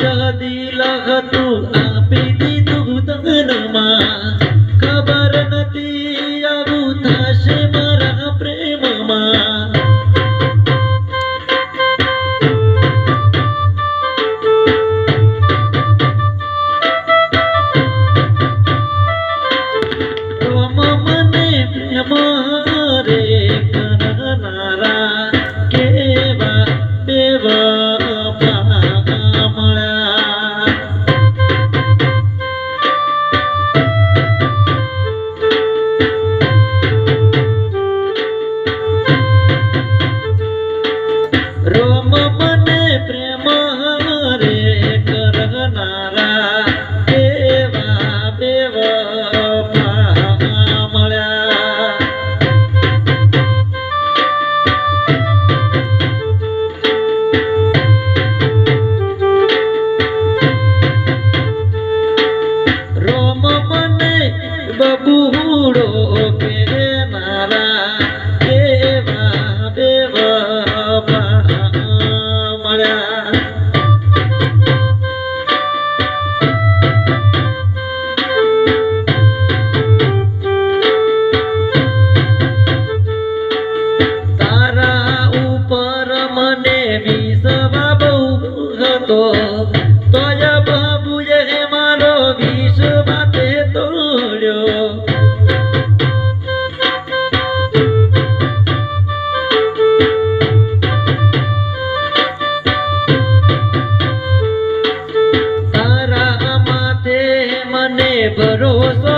जह दिला બબુડો પેરે મારા દેવા દેવા મળ્યા. તારા ઉપર મને વિસવા બહુ હતો. તોડ્યો તારા માથે મને ભરોસો